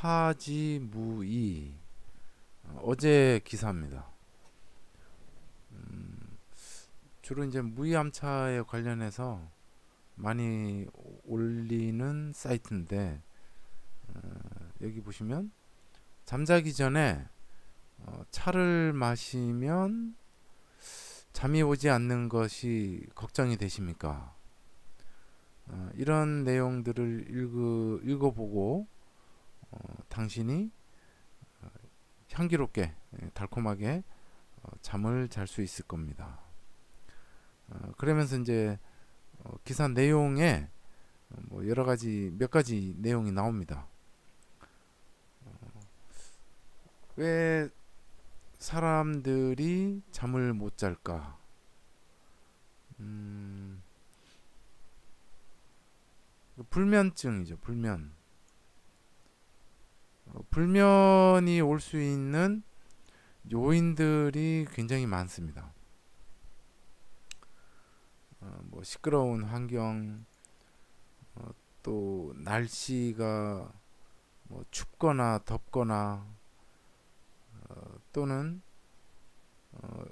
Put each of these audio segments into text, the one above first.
차지무이 어, 어제 기사입니다. 음, 주로 이제 무이암차에 관련해서 많이 올리는 사이트인데 어, 여기 보시면 잠자기 전에 어, 차를 마시면 잠이 오지 않는 것이 걱정이 되십니까? 어, 이런 내용들을 읽어, 읽어보고 어, 당신이 어, 향기롭게 예, 달콤하게 어, 잠을 잘 수 있을 겁니다. 어, 그러면서 이제 어, 기사 내용에 어, 뭐 여러 가지 몇 가지 내용이 나옵니다. 어, 왜 사람들이 잠을 못 잘까? 음, 불면증이죠. 불면. 어, 불면이 올 수 있는 요인들이 굉장히 많습니다. 어, 뭐 시끄러운 환경, 어, 또 날씨가 뭐 춥거나 덥거나 어, 또는 어,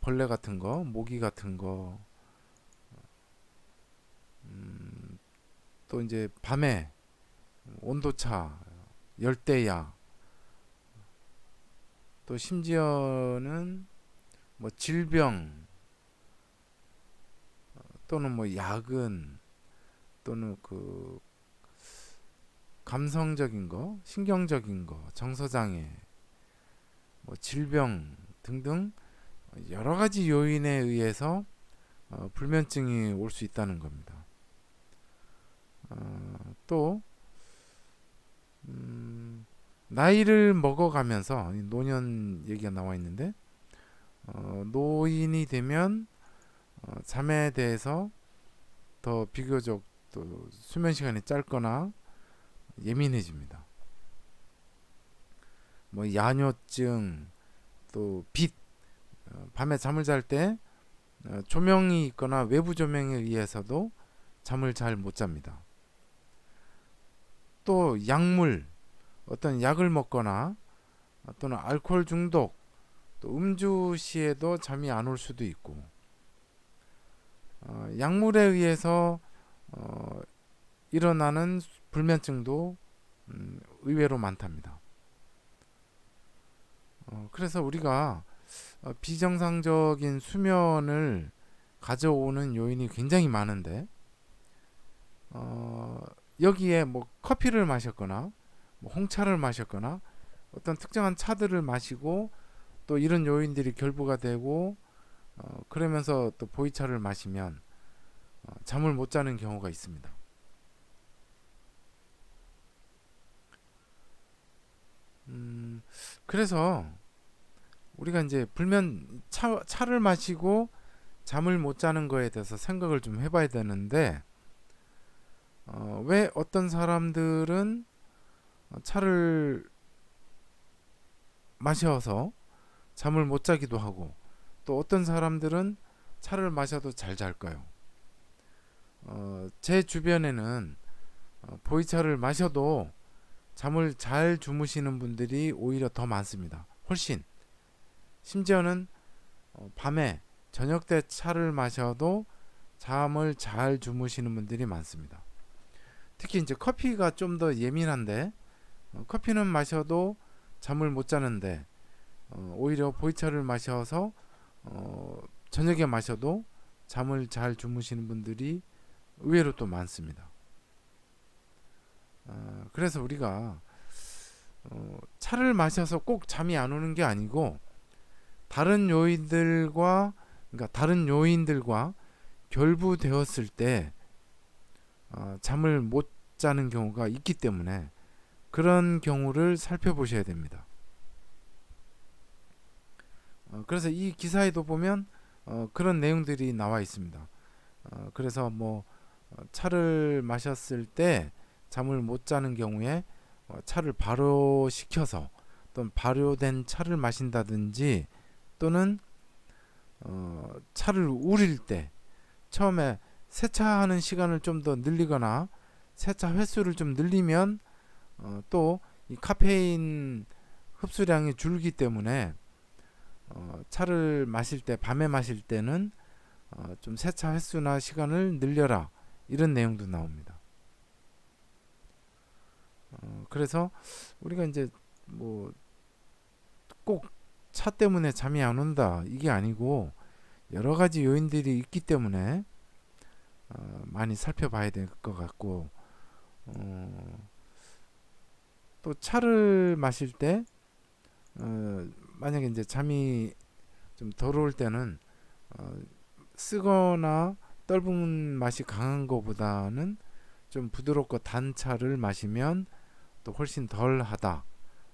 벌레 같은 거, 모기 같은 거, 음, 또 이제 밤에 온도차, 열대야, 또 심지어는 뭐 질병 어, 또는 뭐 야근 또는 그 감성적인 거, 신경적인 거, 정서장애, 뭐 질병 등등 여러 가지 요인에 의해서 어, 불면증이 올 수 있다는 겁니다. 어, 또 음, 나이를 먹어가면서 이 노년 얘기가 나와 있는데 어, 노인이 되면 어, 잠에 대해서 더 비교적 또 수면 시간이 짧거나 예민해집니다. 뭐 야뇨증 또 빛 어, 밤에 잠을 잘때 어, 조명이 있거나 외부 조명에 의해서도 잠을 잘 못 잡니다. 또 약물 어떤 약을 먹거나 또는 알코올 중독 또 음주 시에도 잠이 안 올 수도 있고 어, 약물에 의해서 어, 일어나는 불면증도 음, 의외로 많답니다. 어, 그래서 우리가 어, 비정상적인 수면을 가져오는 요인이 굉장히 많은데 어, 여기에 뭐 커피를 마셨거나 뭐 홍차를 마셨거나 어떤 특정한 차들을 마시고 또 이런 요인들이 결부가 되고 어, 그러면서 또 보이차를 마시면 어, 잠을 못 자는 경우가 있습니다. 음, 그래서 우리가 이제 불면 차, 차를 마시고 잠을 못 자는 거에 대해서 생각을 좀 해봐야 되는데 어, 왜 어떤 사람들은 차를 마셔서 잠을 못 자기도 하고 또 어떤 사람들은 차를 마셔도 잘 잘까요? 어, 제 주변에는 어, 보이차를 마셔도 잠을 잘 주무시는 분들이 오히려 더 많습니다. 훨씬. 심지어는 어, 밤에 저녁 때 차를 마셔도 잠을 잘 주무시는 분들이 많습니다. 특히 이제 커피가 좀 더 예민한데 어, 커피는 마셔도 잠을 못 자는데 어, 오히려 보이차를 마셔서 어, 저녁에 마셔도 잠을 잘 주무시는 분들이 의외로 또 많습니다. 어, 그래서 우리가 어, 차를 마셔서 꼭 잠이 안 오는 게 아니고 다른 요인들과 그러니까 다른 요인들과 결부되었을 때 어, 잠을 못 자는 경우가 있기 때문에 그런 경우를 살펴보셔야 됩니다. 어, 그래서 이 기사에도 보면 어, 그런 내용들이 나와 있습니다. 어, 그래서 뭐 어, 차를 마셨을 때 잠을 못 자는 경우에 어, 차를 발효시켜서 또는 발효된 차를 마신다든지 또는 어, 차를 우릴 때 처음에 세차하는 시간을 좀 더 늘리거나 세차 횟수를 좀 늘리면 어, 또 이 카페인 흡수량이 줄기 때문에 어, 차를 마실 때 밤에 마실 때는 어, 좀 세차 횟수나 시간을 늘려라 이런 내용도 나옵니다. 어, 그래서 우리가 이제 뭐 꼭 차 때문에 잠이 안 온다 이게 아니고 여러 가지 요인들이 있기 때문에 어, 많이 살펴봐야 될 것 같고 어, 또 차를 마실 때 어, 만약에 이제 잠이 좀덜올 때는 어, 쓰거나 떫은 맛이 강한 것보다는 좀 부드럽고 단 차를 마시면 또 훨씬 덜하다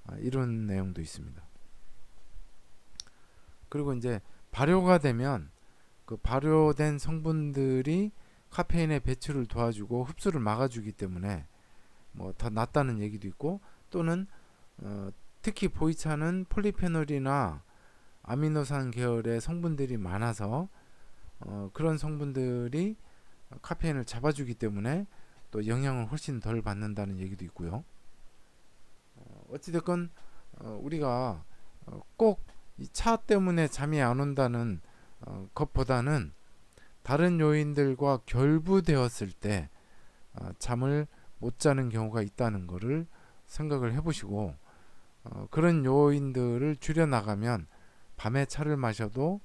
아, 이런 내용도 있습니다. 그리고 이제 발효가 되면 그 발효된 성분들이 카페인의 배출을 도와주고 흡수를 막아주기 때문에 뭐 더 낫다는 얘기도 있고 또는 어, 특히 보이차는 폴리페놀이나 아미노산 계열의 성분들이 많아서 어, 그런 성분들이 카페인을 잡아주기 때문에 또 영향을 훨씬 덜 받는다는 얘기도 있고요. 어, 어찌됐건 어, 우리가 어, 꼭이차 때문에 잠이 안 온다는 어, 것보다는 다른 요인들과 결부되었을 때 어, 잠을 못 자는 경우가 있다는 것을 생각을 해보시고 어, 그런 요인들을 줄여 나가면 밤에 차를 마셔도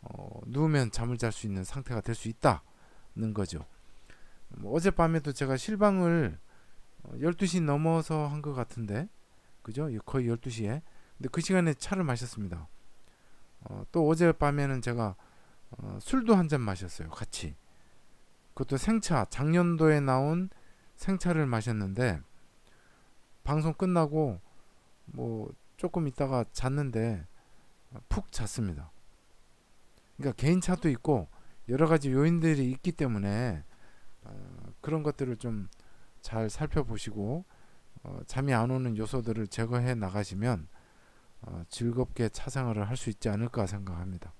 어, 누우면 잠을 잘 수 있는 상태가 될 수 있다는 거죠. 뭐 어젯밤에도 제가 실방을 어, 12시 넘어서 한 것 같은데 그죠? 거의 12시에 근데 그 시간에 차를 마셨습니다. 어, 또 어젯밤에는 제가 어, 술도 한 잔 마셨어요. 같이. 그것도 생차 작년도에 나온 생차를 마셨는데 방송 끝나고 뭐 조금 있다가 잤는데 푹 잤습니다. 그러니까 개인 차도 있고 여러 가지 요인들이 있기 때문에 어, 그런 것들을 좀 잘 살펴보시고 어, 잠이 안 오는 요소들을 제거해 나가시면 어, 즐겁게 차 생활을 할 수 있지 않을까 생각합니다.